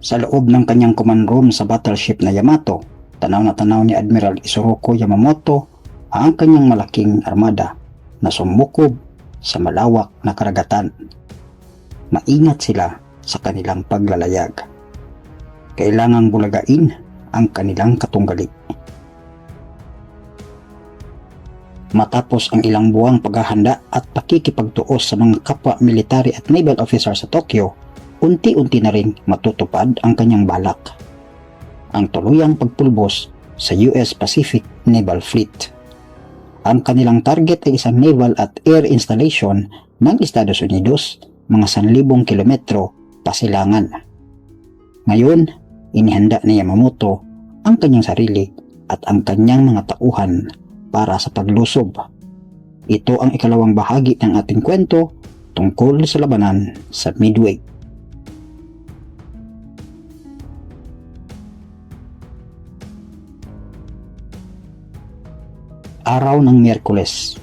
Sa loob ng kanyang command room sa battleship na Yamato, tanaw na tanaw ni Admiral Isoroku Yamamoto ang kanyang malaking armada na sumukob sa malawak na karagatan. Maingat sila sa kanilang paglalayag. Kailangang bulagain ang kanilang katunggali. Matapos ang ilang buwang paghahanda at pakikipagtuos sa mga kapwa military at naval officer sa Tokyo, unti-unti na rin matutupad ang kanyang balak. Ang tuluyang pagpulbos sa US Pacific Naval Fleet. Ang kanilang target ay isang naval at air installation ng Estados Unidos mga 1,000 kilometro pasilangan. Ngayon, inihanda ni Yamamoto ang kanyang sarili at ang kanyang mga tauhan para sa paglusob. Ito ang ikalawang bahagi ng ating kwento tungkol sa labanan sa Midway. Araw ng Miyerkules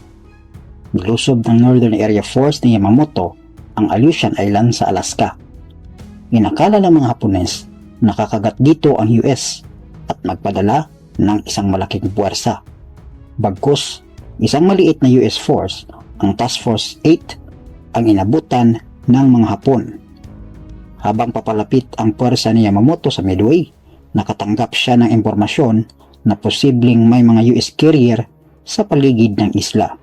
Nilusob ng Northern Area Force ni Yamamoto ang Aleutian Island sa Alaska. Inakala ng mga Hapones nakakagat dito ang US at magpadala ng isang malaking puwersa. Bagkus, isang maliit na US force, ang Task Force 8, ang inabutan ng mga Hapon. Habang papalapit ang puwersa ni Yamamoto sa Midway, nakatanggap siya ng impormasyon na posibleng may mga US carrier sa paligid ng isla.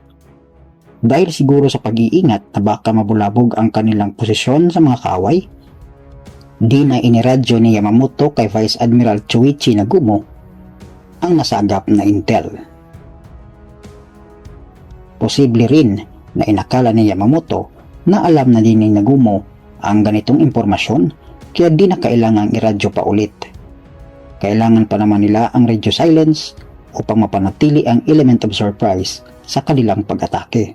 Dahil siguro sa pag-iingat na baka mabulabog ang kanilang posisyon sa mga kaaway, di na iniradyo ni Yamamoto kay Vice Admiral Chuichi Nagumo ang nasagap na intel. Posible rin na inakala ni Yamamoto na alam na din ni Nagumo ang ganitong impormasyon kaya di na kailangang iradyo pa ulit. Kailangan pa naman nila ang radio silence upang mapanatili ang element of surprise sa kanilang pag-atake.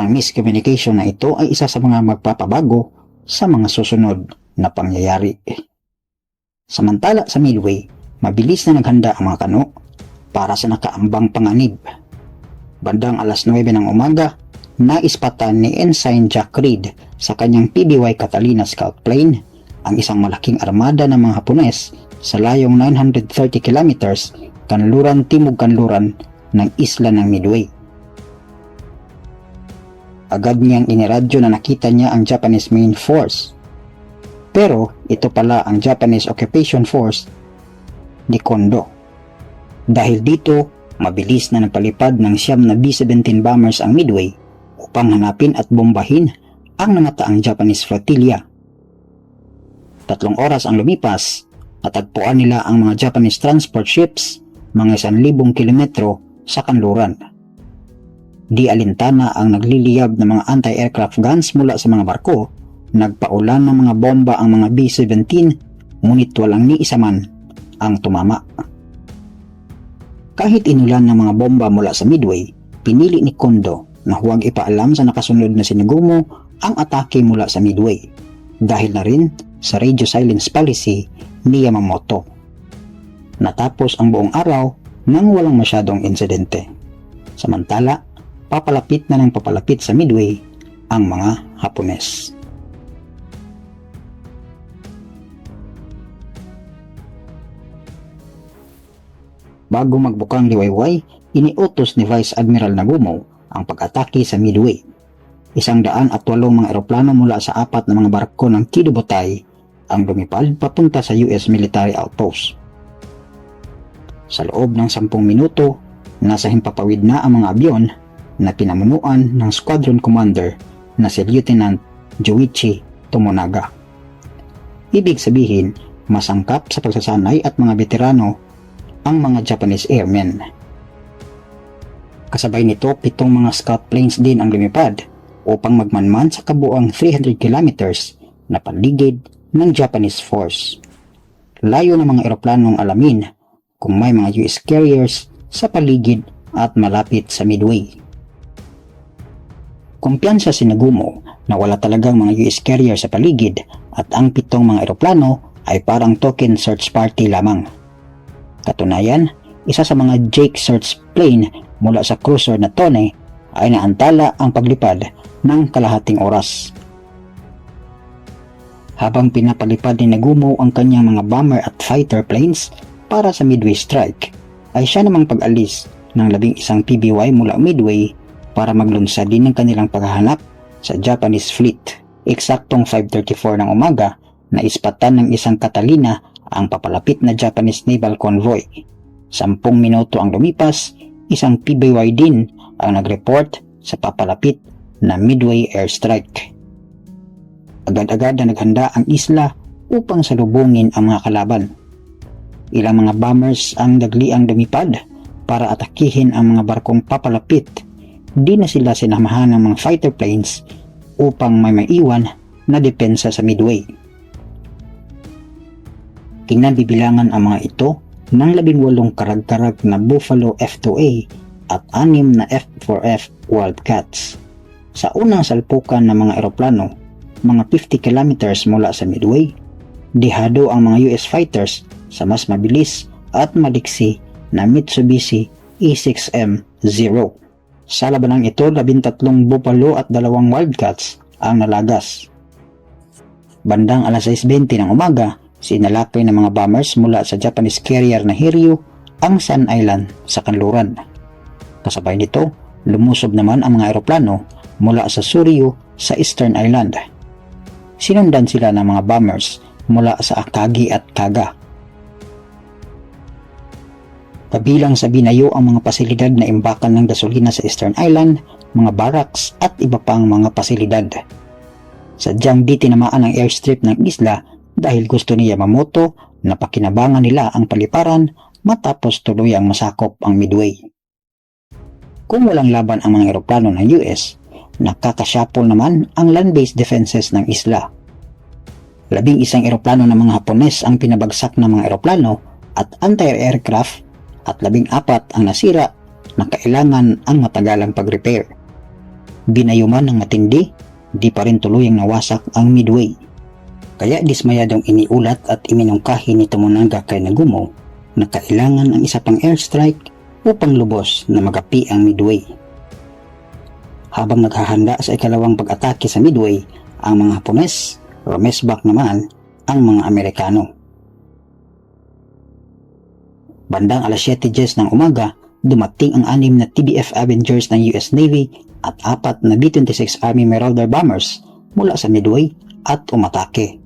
Ang miscommunication na ito ay isa sa mga magpapabago sa mga susunod na pangyayari. Samantala sa Midway, mabilis na naghanda ang mga kano para sa nakaambang panganib. Bandang alas 9 ng umaga, naispatan ni Ensign Jack Reed sa kanyang PBY Catalina Scout Plane ang isang malaking armada ng mga Hapones sa layong 930 kilometers kanluran timog kanluran ng isla ng Midway. Agad niyang iniradyo na nakita niya ang Japanese Main Force. Pero ito pala ang Japanese Occupation Force ni Kondo. Dahil dito, mabilis na nagpalipad ng siyam na B-17 bombers ang Midway upang hanapin at bombahin ang namataang Japanese flotilla. Tatlong oras ang lumipas, natagpuan nila ang mga Japanese transport ships mga 1,000 kilometro sa kanluran. Di alintana ang nagliliyab ng mga anti-aircraft guns mula sa mga barko, nagpaulan ng mga bomba ang mga B-17 ngunit walang ni isa man ang tumama. Kahit inulan ng mga bomba mula sa Midway, pinili ni Kondo na huwag ipaalam sa nakasunod na sinigumo ang atake mula sa Midway dahil na rin sa radio silence policy ni Yamamoto. Natapos ang buong araw nang walang masyadong insidente. Samantala, papalapit na ng papalapit sa Midway ang mga Hapones. Bago magbukang liwayway, iniutos ni Vice Admiral Nagumo ang pag-atake sa Midway. Isang daan at walong mga eroplano mula sa apat na mga barko ng Kidubotay ang lumipad papunta sa US military outpost. Sa loob ng sampung minuto, nasa himpapawid na ang mga abyon na pinamunuan ng squadron commander na si Lieutenant Joichi Tomonaga. Ibig sabihin, masangkap sa pagsasanay at mga veterano ang mga Japanese airmen. Kasabay nito, pitong mga scout planes din ang lumipad upang magmanman sa kabuang 300 kilometers na paligid ng Japanese force. Layo ng mga eroplanong alamin kung may mga US carriers sa paligid at malapit sa Midway. Kumpiyansa si Nagumo na wala talagang mga US carrier sa paligid at ang pitong mga eroplano ay parang token search party lamang. Katunayan, isa sa mga Jake search plane mula sa cruiser na Tone ay naantala ang paglipad ng kalahating oras. habang pinapalipad ni Nagumo ang kanyang mga bomber at fighter planes para sa Midway Strike ay siya namang pag-alis ng labing isang PBY mula Midway para maglunsad din ng kanilang paghahanap sa Japanese fleet. Eksaktong 5.34 ng umaga na ispatan ng isang Catalina ang papalapit na Japanese naval convoy. Sampung minuto ang lumipas, isang PBY din ang nag-report sa papalapit na Midway airstrike. Agad-agad na naghanda ang isla upang salubungin ang mga kalaban. Ilang mga bombers ang dagliang lumipad para atakihin ang mga barkong papalapit. Di na sila sinamahan ng mga fighter planes upang may maiwan na depensa sa Midway. Kinabibilangan ang mga ito ng labing walong karag-karag na Buffalo F-2A at anim na F-4F Wildcats. Sa unang salpukan ng mga eroplano, mga 50 kilometers mula sa Midway, dihado ang mga US fighters sa mas mabilis at maliksi na Mitsubishi E E6M0. Sa labanang ito, labintatlong Buffalo at dalawang Wildcats ang nalagas. Bandang alas 6.20 ng umaga, sinalakay ng mga bombers mula sa Japanese carrier na Hiryu ang Sun Island sa kanluran. Kasabay nito, lumusob naman ang mga eroplano mula sa Suryo sa Eastern Island. Sinundan sila ng mga bombers mula sa Akagi at Kaga. Kabilang sa binayo ang mga pasilidad na imbakan ng gasolina sa Eastern Island, mga barracks at iba pang mga pasilidad. Sadyang di tinamaan ang airstrip ng isla dahil gusto ni Yamamoto na pakinabangan nila ang paliparan matapos tuluyang masakop ang Midway. Kung walang laban ang mga eroplano ng US, nakakasyapol naman ang land-based defenses ng isla. Labing isang eroplano ng mga Hapones ang pinabagsak ng mga eroplano at anti-aircraft at labing apat ang nasira na kailangan ang matagalang pag-repair. Binayuman ng matindi, di pa rin tuluyang nawasak ang Midway. Kaya dismayadong iniulat at iminungkahi ni Tomonaga kay Nagumo na kailangan ang isa pang airstrike upang lubos na magapi ang Midway. Habang naghahanda sa ikalawang pag-atake sa Midway, ang mga Hapones, rumesbak naman ang mga Amerikano. Bandang alas 7.10 ng umaga, dumating ang anim na TBF Avengers ng US Navy at apat na B-26 Army Marauder bombers mula sa Midway at umatake.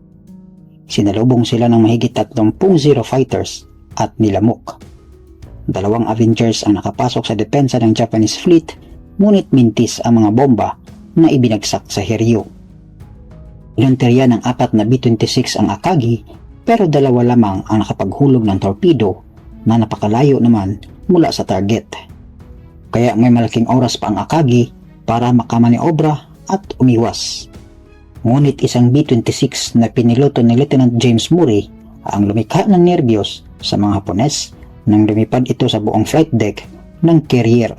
Sinalubong sila ng mahigit 30 Zero fighters at nilamok. Dalawang Avengers ang nakapasok sa depensa ng Japanese fleet ngunit mintis ang mga bomba na ibinagsak sa Hiryu. Inunterya ng apat na B-26 ang Akagi pero dalawa lamang ang nakapaghulog ng torpedo na napakalayo naman mula sa target. Kaya may malaking oras pa ang Akagi para makamaniobra at umiwas. Ngunit isang B-26 na piniloto ni Lieutenant James Murray ang lumikha ng nerbiyos sa mga Hapones nang lumipad ito sa buong flight deck ng carrier.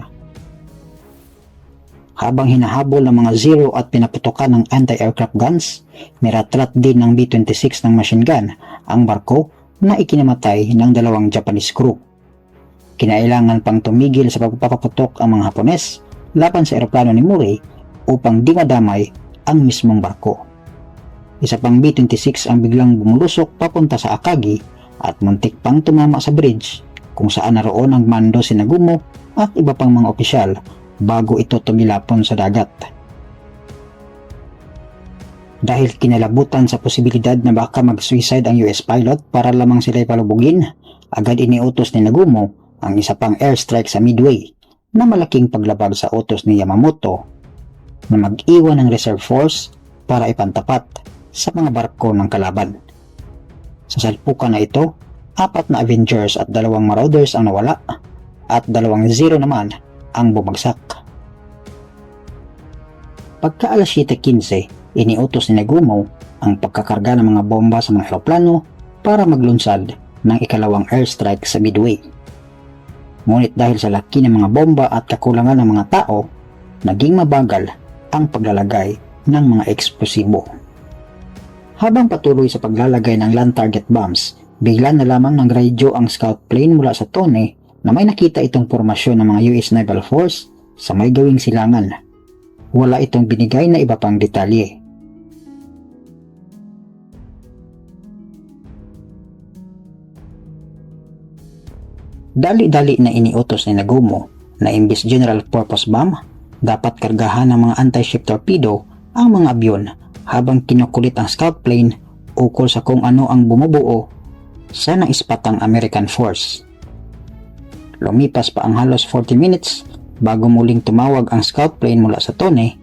Habang hinahabol ng mga Zero at pinaputukan ng anti-aircraft guns, niratrat din ng B-26 ng machine gun ang barko na ikinamatay ng dalawang Japanese crew. Kinailangan pang tumigil sa pagpapaputok ang mga Hapones laban sa eroplano ni Murray upang di madamay ang mismong barko. Isa pang B-26 ang biglang bumulusok papunta sa Akagi at muntik pang tumama sa bridge kung saan naroon ang mando si Nagumo at iba pang mga opisyal bago ito tumilapon sa dagat. Dahil kinalabutan sa posibilidad na baka mag-suicide ang US pilot para lamang sila'y palubugin, agad iniutos ni Nagumo ang isa pang airstrike sa Midway na malaking paglabag sa utos ni Yamamoto na mag-iwan ng reserve force para ipantapat sa mga barko ng kalaban. Sa salpukan na ito, apat na Avengers at dalawang Marauders ang nawala at dalawang Zero naman ang bumagsak. Pagka alas 7.15, iniutos ni Nagumo ang pagkakarga ng mga bomba sa mga eroplano para maglunsad ng ikalawang airstrike sa Midway. Ngunit dahil sa laki ng mga bomba at kakulangan ng mga tao, naging mabagal ang paglalagay ng mga eksplosibo. Habang patuloy sa paglalagay ng land target bombs, bigla na lamang ng radyo ang scout plane mula sa Tone na may nakita itong formasyon ng mga US Naval Force sa may gawing silangan. Wala itong binigay na iba pang detalye. Dali-dali na iniutos ni Nagumo na imbis general purpose bomb, dapat kargahan ng mga anti-ship torpedo ang mga abyon habang kinukulit ang scout plane ukol sa kung ano ang bumubuo sa naispatang American force. Lumipas pa ang halos 40 minutes bago muling tumawag ang scout plane mula sa Tone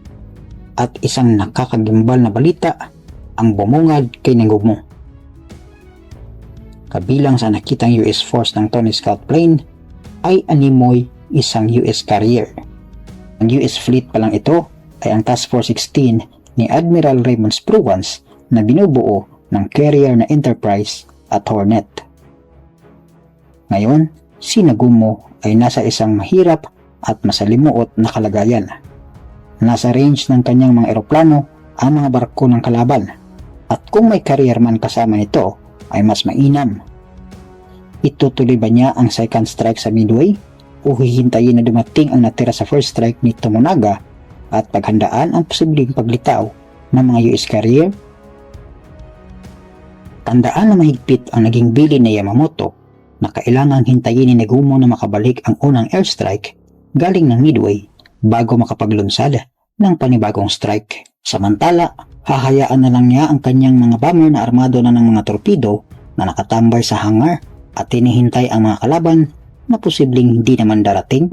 at isang nakakagimbal na balita ang bumungad kay Nagumo. Kabilang sa nakitang US force ng Tony Scout plane ay animoy isang US carrier. Ang US fleet pa lang ito ay ang Task Force 16 ni Admiral Raymond Spruance na binubuo ng carrier na Enterprise at Hornet. Ngayon, si Nagumo ay nasa isang mahirap at masalimuot na kalagayan. Nasa range ng kanyang mga eroplano ang mga barko ng kalaban at kung may carrier man kasama nito ay mas mainam. Itutuloy ba niya ang second strike sa Midway o hihintayin na dumating ang natira sa first strike ni Tomonaga at paghandaan ang posibleng paglitaw ng mga US carrier? Tandaan na mahigpit ang naging bili ni Yamamoto na kailangang hintayin ni Negumo na makabalik ang unang airstrike galing ng Midway bago makapaglunsad ng panibagong strike. Samantala, hahayaan na lang niya ang kanyang mga bomber na armado na ng mga torpedo na nakatambay sa hangar at tinihintay ang mga kalaban na posibleng hindi naman darating.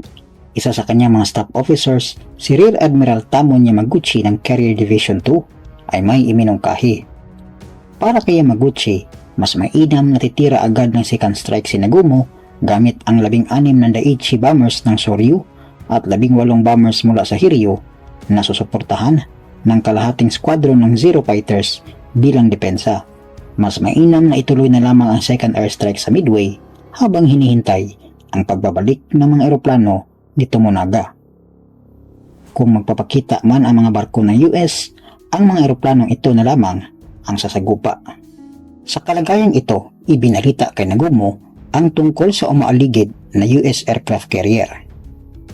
Isa sa kanyang mga staff officers, si Rear Admiral Tamon Yamaguchi ng Carrier Division 2 ay may iminungkahi. Para kay Yamaguchi, mas mainam na titira agad ng second strike si Nagumo gamit ang labing-anim na Daiichi bombers ng Soryu at labing walong bombers mula sa Hiryu na susuportahan ng kalahating squadron ng Zero Fighters bilang depensa. Mas mainam na ituloy na lamang ang second airstrike sa Midway habang hinihintay ang pagbabalik ng mga eroplano ni Tomonaga. Kung magpapakita man ang mga barko ng US, ang mga eroplanong ito na lamang ang sasagupa. Sa kalagayang ito, ibinalita kay Nagumo ang tungkol sa umaaligid na US aircraft carrier.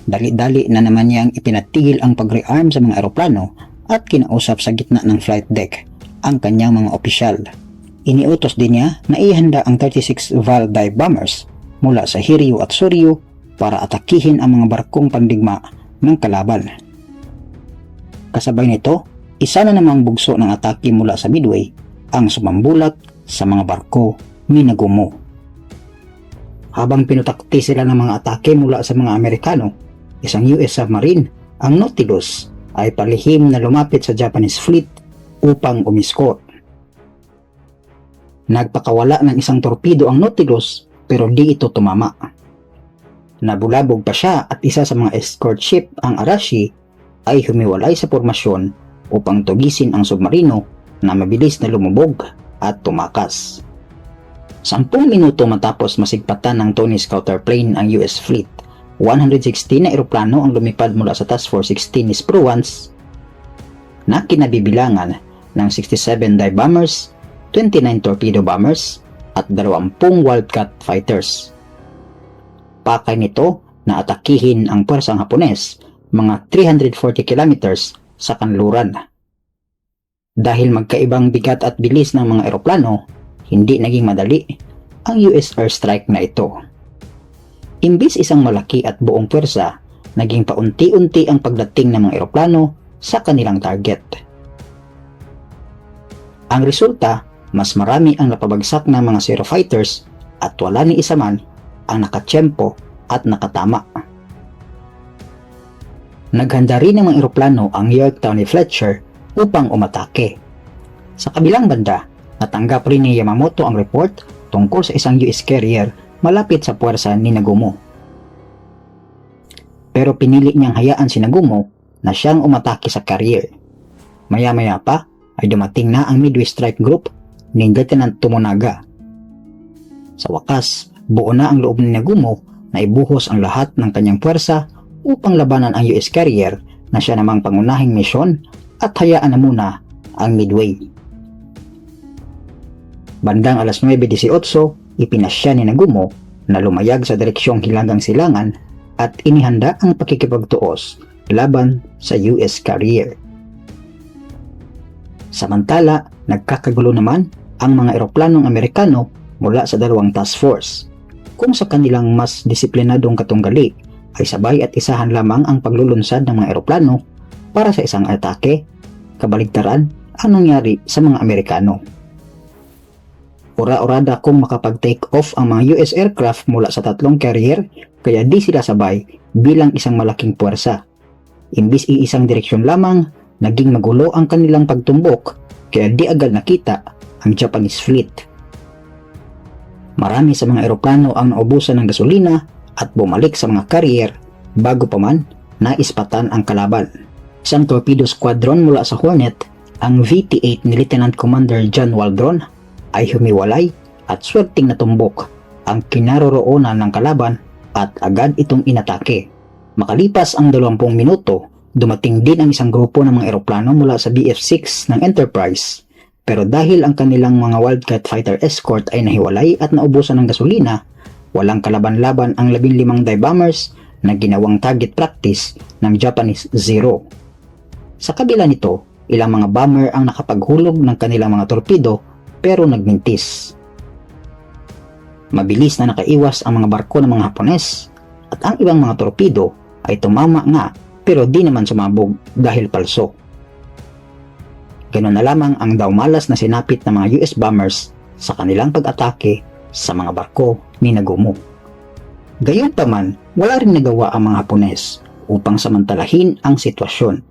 Dali-dali na naman niyang ipinatigil ang pag-rearm sa mga eroplano at kinausap sa gitna ng flight deck ang kanyang mga opisyal. Iniutos din niya na ihanda ang 36 Val dive bombers mula sa Hiryu at Soryu para atakihin ang mga barkong pandigma ng kalaban. Kasabay nito, isa na namang bugso ng atake mula sa Midway ang sumambulat sa mga barko ni Nagumo. Habang pinutakti sila ng mga atake mula sa mga Amerikano, isang US submarine, ang Nautilus, ay palihim na lumapit sa Japanese fleet upang umiskot. Nagpakawala ng isang torpedo ang Nautilus pero di ito tumama. Nabulabog pa siya at isa sa mga escort ship, ang Arashi, ay humiwalay sa formasyon upang tugisin ang submarino na mabilis na lumubog at tumakas. Sampung minuto matapos masigpatan ng Tony Scouter plane ang US fleet, 116 na eroplano ang lumipad mula sa Task Force 16 ni Spruance na kinabibilangan ng 67 dive bombers 29 torpedo bombers at 20 Wildcat fighters. Pakay nito na atakihin ang pwersang Hapones mga 340 kilometers sa kanluran. Dahil magkaibang bigat at bilis ng mga eroplano, hindi naging madali ang US airstrike na ito. Imbis isang malaki at buong pwersa, naging paunti-unti ang pagdating ng mga eroplano sa kanilang target. Ang resulta mas marami ang napabagsak ng mga Zero Fighters at wala ni isa man ang nakatsyempo at nakatama. Naghanda rin ng mga eroplano ang Yorktown ni Fletcher upang umatake. Sa kabilang banda, natanggap rin ni Yamamoto ang report tungkol sa isang US carrier malapit sa puwersa ni Nagumo. Pero pinili niyang hayaan si Nagumo na siyang umatake sa carrier. Maya-maya pa ay dumating na ang Midway Strike Group ni Lieutenant Tomonaga. Sa wakas, buo na ang loob ni Nagumo na ibuhos ang lahat ng kanyang puwersa upang labanan ang US carrier na siya namang pangunahing misyon at hayaan na muna ang Midway. Bandang alas 9.18, ipinasya ni Nagumo na lumayag sa direksyong Hilagang Silangan at inihanda ang pakikipagtuos laban sa US carrier. Samantala, nagkakagulo naman ang mga eroplanong Amerikano mula sa dalawang task force. kung sa kanilang mas disiplinadong katunggali ay sabay at isahan lamang ang paglulunsad ng mga eroplano para sa isang atake, kabaligtaran ang nangyari sa mga Amerikano. Ura-urada kung makapag-take off ang mga US aircraft mula sa tatlong carrier kaya di sila sabay bilang isang malaking puwersa. Imbis iisang direksyon lamang, naging magulo ang kanilang pagtumbok kaya di agad nakita ang Japanese fleet. Marami sa mga eroplano ang naubusan ng gasolina at bumalik sa mga carrier bago pa man naispatan ang kalaban. Isang torpedo squadron mula sa Hornet, ang VT-8 ni Lieutenant Commander John Waldron ay humiwalay at swerting natumbok ang kinaroroonan ng kalaban at agad itong inatake. Makalipas ang 20 minuto, dumating din ang isang grupo ng mga eroplano mula sa BF-6 ng Enterprise pero dahil ang kanilang mga Wildcat fighter escort ay nahiwalay at naubusan ng gasolina, walang kalaban-laban ang 15 dive bombers na ginawang target practice ng Japanese Zero. Sa kabila nito, ilang mga bomber ang nakapaghulog ng kanilang mga torpedo pero nagmintis. Mabilis na nakaiwas ang mga barko ng mga Hapones at ang ibang mga torpedo ay tumama nga pero di naman sumabog dahil palso. Ganun na lamang ang daw malas na sinapit ng mga US bombers sa kanilang pag-atake sa mga barko ni Nagumo. Gayunpaman, wala rin nagawa ang mga Hapones upang samantalahin ang sitwasyon.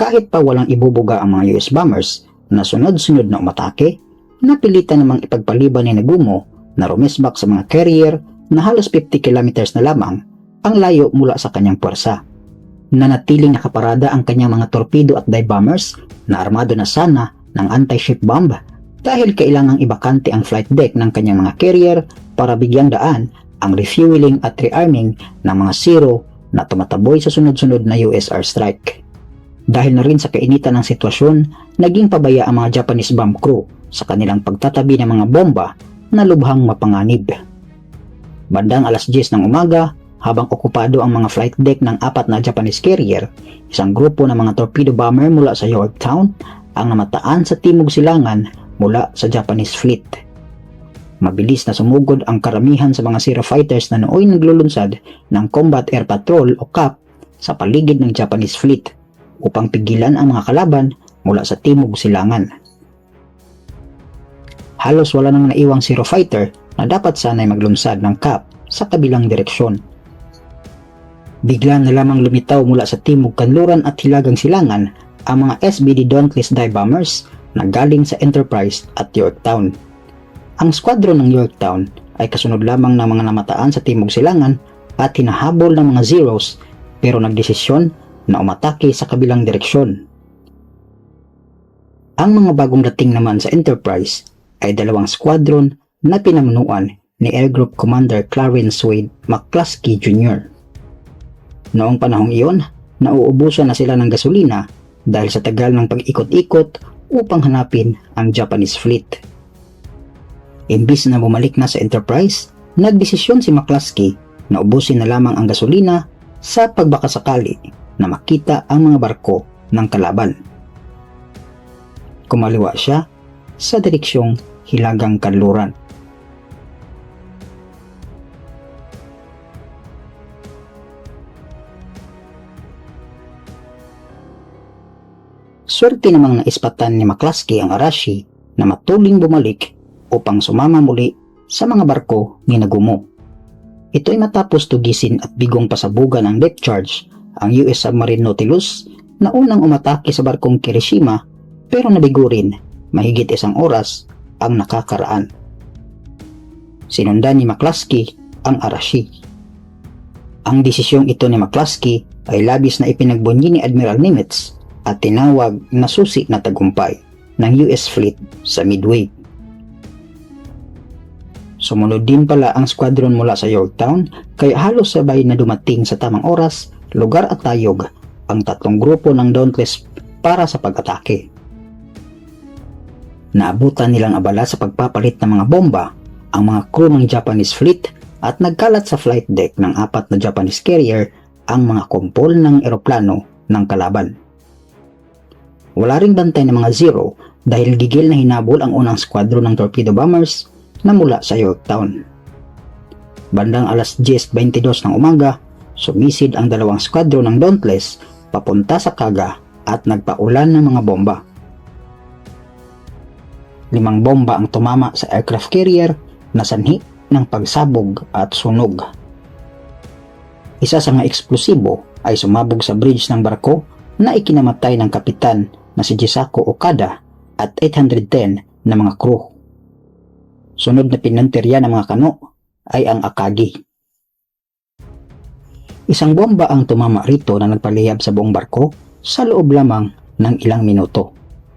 Kahit pa walang ibubuga ang mga US bombers na sunod-sunod na umatake, napilitan namang ipagpaliban ni Nagumo na rumesbak sa mga carrier na halos 50 kilometers na lamang ang layo mula sa kanyang puwersa. Nanatiling nakaparada ang kanyang mga torpedo at dive bombers na armado na sana ng anti-ship bomb dahil kailangang ibakante ang flight deck ng kanyang mga carrier para bigyang daan ang refueling at rearming ng mga Zero na tumataboy sa sunod-sunod na US airstrike. Dahil na rin sa kainitan ng sitwasyon, naging pabaya ang mga Japanese bomb crew sa kanilang pagtatabi ng mga bomba na lubhang mapanganib. Bandang alas 10 ng umaga, habang okupado ang mga flight deck ng apat na Japanese carrier, isang grupo ng mga torpedo bomber mula sa Yorktown ang namataan sa timog silangan mula sa Japanese fleet. Mabilis na sumugod ang karamihan sa mga Zero fighters na nooy naglulunsad ng Combat Air Patrol o CAP sa paligid ng Japanese fleet upang pigilan ang mga kalaban mula sa timog silangan. Halos wala nang naiwang Zero fighter na dapat sanay maglunsad ng CAP sa kabilang direksyon Bigla na lamang lumitaw mula sa timog kanluran at hilagang silangan ang mga SBD Dauntless dive bombers na galing sa Enterprise at Yorktown. Ang squadron ng Yorktown ay kasunod lamang ng mga namataan sa timog silangan at hinahabol ng mga Zeros pero nagdesisyon na umatake sa kabilang direksyon. Ang mga bagong dating naman sa Enterprise ay dalawang squadron na pinamunuan ni Air Group Commander Clarence Wade McCluskey Jr. Noong panahong iyon, nauubusan na sila ng gasolina dahil sa tagal ng pag-ikot-ikot upang hanapin ang Japanese fleet. Imbis na bumalik na sa Enterprise, nagdesisyon si McCluskey na ubusin na lamang ang gasolina sa pagbakasakali na makita ang mga barko ng kalaban. Kumaliwa siya sa direksyong Hilagang Kanluran. Swerte namang naispatan ni McCluskey ang Arashi na matuling bumalik upang sumama muli sa mga barko ni Nagumo. Ito ay matapos tugisin at bigong pasabugan ng depth charge ang US Submarine Nautilus na unang umatake sa barkong Kirishima pero nabigo rin mahigit isang oras ang nakakaraan. Sinundan ni McCluskey ang Arashi. Ang desisyong ito ni McCluskey ay labis na ipinagbunyi ni Admiral Nimitz at tinawag na susi na tagumpay ng US fleet sa Midway. Sumunod din pala ang squadron mula sa Yorktown kaya halos sabay na dumating sa tamang oras, lugar at tayog ang tatlong grupo ng Dauntless para sa pag-atake. Naabutan nilang abala sa pagpapalit ng mga bomba ang mga crew ng Japanese fleet at nagkalat sa flight deck ng apat na Japanese carrier ang mga kumpol ng eroplano ng kalaban. Wala ring bantay ng mga Zero dahil gigil na hinabol ang unang squadron ng torpedo bombers na mula sa Yorktown. bandang alas 10.22 ng umaga, sumisid ang dalawang skwadron ng Dauntless papunta sa Kaga at nagpaulan ng mga bomba. Limang bomba ang tumama sa aircraft carrier na sanhi ng pagsabog at sunog. Isa sa mga eksplosibo ay sumabog sa bridge ng barko na ikinamatay ng kapitan na si Jisako Okada at 810 na mga crew. Sunod na pinanterya ng mga kano ay ang Akagi. Isang bomba ang tumama rito na nagpaliyab sa buong barko sa loob lamang ng ilang minuto.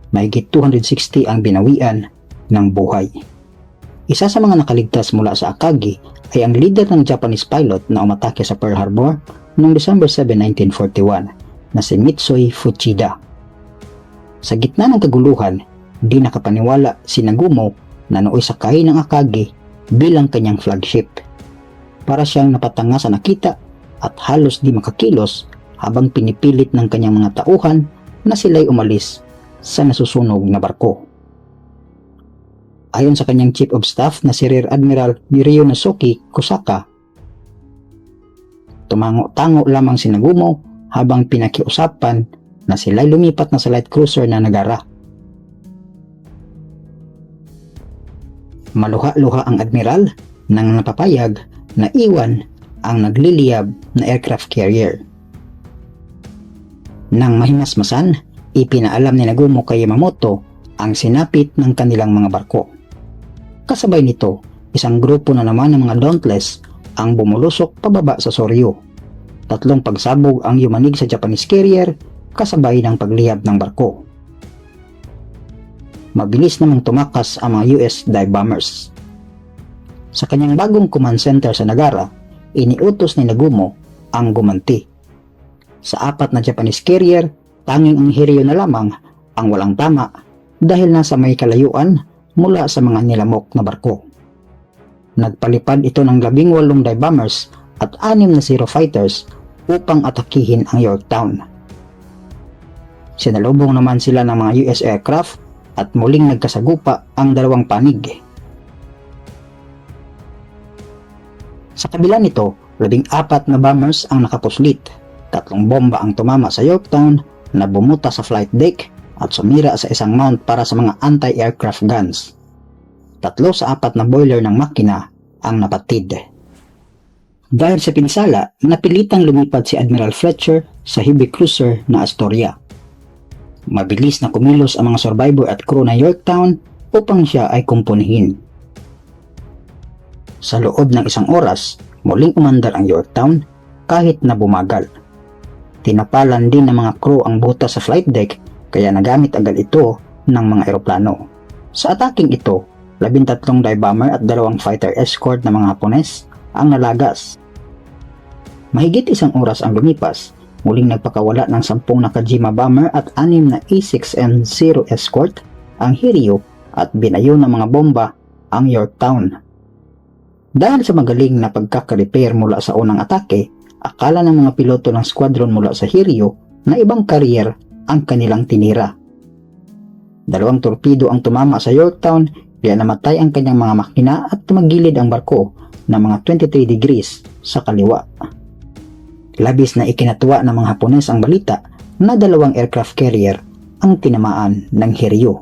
Mahigit 260 ang binawian ng buhay. Isa sa mga nakaligtas mula sa Akagi ay ang leader ng Japanese pilot na umatake sa Pearl Harbor noong December 7, 1941 na si Mitsui Fuchida. Sa gitna ng kaguluhan, di nakapaniwala si Nagumo na nooy sakay ng Akagi bilang kanyang flagship. Para siyang napatanga sa nakita at halos di makakilos habang pinipilit ng kanyang mga tauhan na sila'y umalis sa nasusunog na barko. Ayon sa kanyang Chief of Staff na si Rear Admiral Ryunosuke Kosaka, tumango-tango lamang si Nagumo habang pinakiusapan na sila'y lumipat na sa light cruiser na Nagara. Maluha-luha ang admiral nang napapayag na iwan ang nagliliyab na aircraft carrier. Nang mahimasmasan, ipinaalam ni Nagumo kay Yamamoto ang sinapit ng kanilang mga barko. Kasabay nito, isang grupo na naman ng mga Dauntless ang bumulusok pababa sa Soryo. Tatlong pagsabog ang yumanig sa Japanese carrier kasabay ng pagliyab ng barko. Mabilis namang tumakas ang mga US dive bombers. Sa kanyang bagong command center sa Nagara, iniutos ni Nagumo ang gumanti. Sa apat na Japanese carrier, tanging ang Hiryu na lamang ang walang tama dahil nasa may kalayuan mula sa mga nilamok na barko. Nagpalipad ito ng labing walong dive bombers at anim na Zero fighters upang atakihin ang Yorktown. Sinalubong naman sila ng mga US aircraft at muling nagkasagupa ang dalawang panig. Sa kabila nito, labing apat na bombers ang nakapuslit. Tatlong bomba ang tumama sa Yorktown na bumuta sa flight deck at sumira sa isang mount para sa mga anti-aircraft guns. Tatlo sa apat na boiler ng makina ang napatid. Dahil sa pinsala, napilitang lumipad si Admiral Fletcher sa heavy cruiser na Astoria. Mabilis na kumilos ang mga survivor at crew ng Yorktown upang siya ay kumpunihin. Sa loob ng isang oras, muling umandar ang Yorktown kahit na bumagal. Tinapalan din ng mga crew ang buta sa flight deck kaya nagamit agad ito ng mga eroplano. Sa ataking ito, labintatlong dive bomber at dalawang fighter escort ng mga Hapones ang nalagas. Mahigit isang oras ang lumipas, muling nagpakawala ng sampung Nakajima bomber at anim na A6M0 escort ang Hiryu at binayo ng mga bomba ang Yorktown. Dahil sa magaling na pagkakarepair mula sa unang atake, akala ng mga piloto ng squadron mula sa Hiryu na ibang carrier ang kanilang tinira. Dalawang torpedo ang tumama sa Yorktown kaya namatay ang kanyang mga makina at tumagilid ang barko na mga 23 degrees sa kaliwa. Labis na ikinatuwa ng mga Hapones ang balita na dalawang aircraft carrier ang tinamaan ng Hiryu.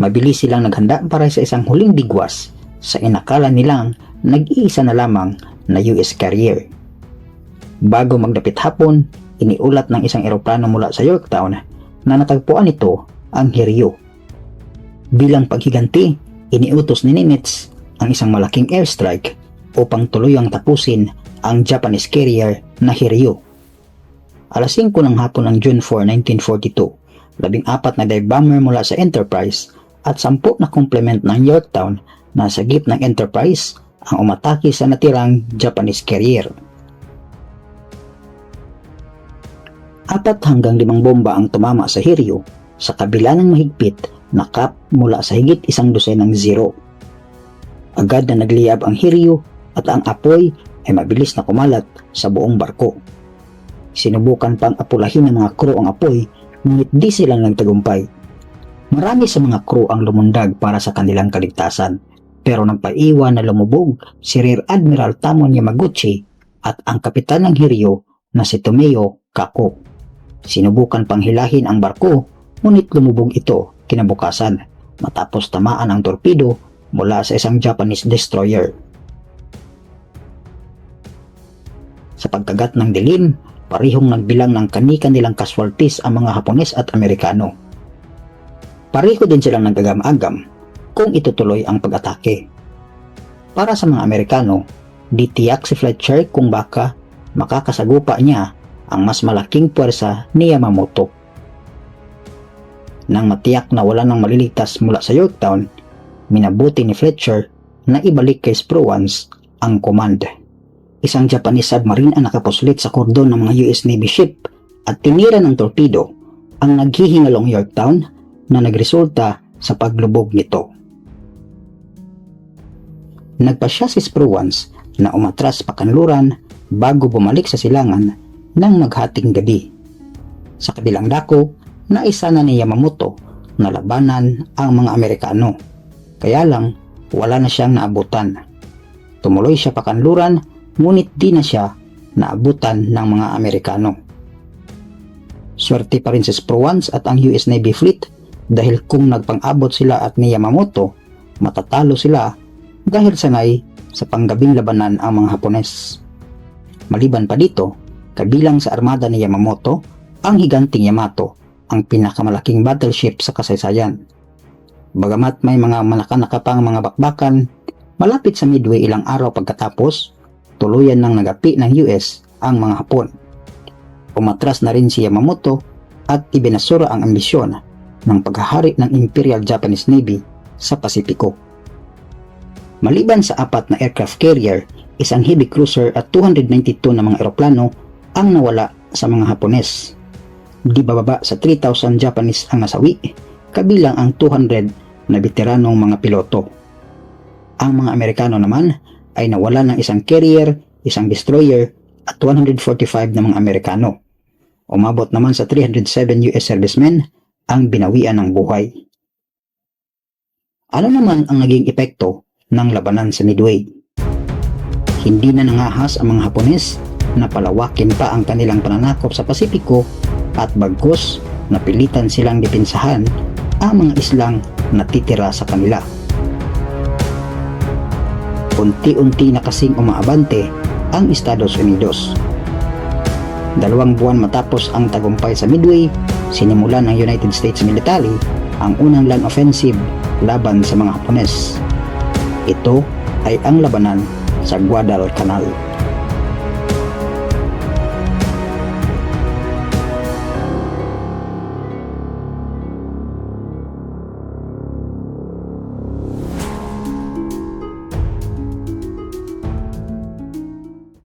Mabilis silang naghanda para sa isang huling bigwas sa inakala nilang nag-iisa na lamang na US carrier. Bago magdapit hapon, iniulat ng isang eroplano mula sa Yorktown na natagpuan nito ang Hiryu. Bilang paghiganti, iniutos ni Nimitz ang isang malaking airstrike upang tuluyang tapusin ang Japanese carrier na Hiryu. Alas 5 ng hapon ng June 4, 1942, labing apat na dive bomber mula sa Enterprise at sampu na complement ng Yorktown na sagip ng Enterprise ang umatake sa natirang Japanese carrier. Apat hanggang limang bomba ang tumama sa Hiryu sa kabila ng mahigpit na cap mula sa higit isang dosenang zero. Agad na nagliyab ang Hiryu at ang apoy ay mabilis na kumalat sa buong barko. Sinubukan pang apulahin ng mga crew ang apoy ngunit di silang nagtagumpay. Marami sa mga crew ang lumundag para sa kanilang kaligtasan pero nagpaiwan na lumubog si Rear Admiral Tamon Yamaguchi at ang kapitan ng Hiryu na si Tomeo Kako. Sinubukan pang hilahin ang barko ngunit lumubog ito kinabukasan matapos tamaan ang torpedo mula sa isang Japanese destroyer. Sa pagkagat ng dilim, parihong nagbilang ng kani-kanilang casualties ang mga Hapones at Amerikano. Pareho din silang nagagam-agam kung itutuloy ang pag-atake. Para sa mga Amerikano, ditiyak si Fletcher kung baka makakasagupa niya ang mas malaking puwersa ni Yamamoto. Nang matiyak na wala nang maliligtas mula sa Yorktown, minabuti ni Fletcher na ibalik kay Spruance ang command. Isang Japanese submarine ang nakapuslit sa kordon ng mga US Navy ship at tinira ng torpedo ang naghihingalong Yorktown na nagresulta sa paglubog nito. Nagpasya si Spruance na umatras pa kanluran bago bumalik sa silangan ng maghating gabi. Sa kabilang dako, naisa na ni Yamamoto na labanan ang mga Amerikano. Kaya lang, wala na siyang naabutan. Tumuloy siya pa kanluran, ngunit di na siya naabutan ng mga Amerikano. Swerte pa rin si Spruance at ang US Navy Fleet dahil kung nagpang-abot sila at ni Yamamoto, matatalo sila dahil sanay sa panggabing labanan ang mga Hapones. Maliban pa dito, kabilang sa armada ni Yamamoto, ang higanting Yamato, ang pinakamalaking battleship sa kasaysayan. Bagamat may mga manakanakapang mga bakbakan, malapit sa Midway ilang araw pagkatapos, tuluyan ng nagapi ng US ang mga Hapon. Umatras na rin si Yamamoto at ibinasura ang ambisyon ng paghahari ng Imperial Japanese Navy sa Pasipiko. Maliban sa apat na aircraft carrier, isang heavy cruiser at 292 na mga eroplano ang nawala sa mga Hapones. Di bababa sa 3,000 Japanese ang nasawi, kabilang ang 200 na veteranong mga piloto. Ang mga Amerikano naman ay nawala ng isang carrier, isang destroyer at 145 na mga Amerikano. Umabot naman sa 307 US servicemen ang binawian ng buhay. Ano naman ang naging epekto ng labanan sa Midway? Hindi na nangahas ang mga Hapones na palawakin pa ang kanilang pananakop sa Pasipiko at bagkus napilitan silang dipinsahan ang mga islang natitira sa kanila. Unti-unti na kasing umaabante ang Estados Unidos. Dalawang buwan matapos ang tagumpay sa Midway, sinimulan ng United States Military ang unang land offensive laban sa mga Hapones. Ito ay ang labanan sa Guadalcanal.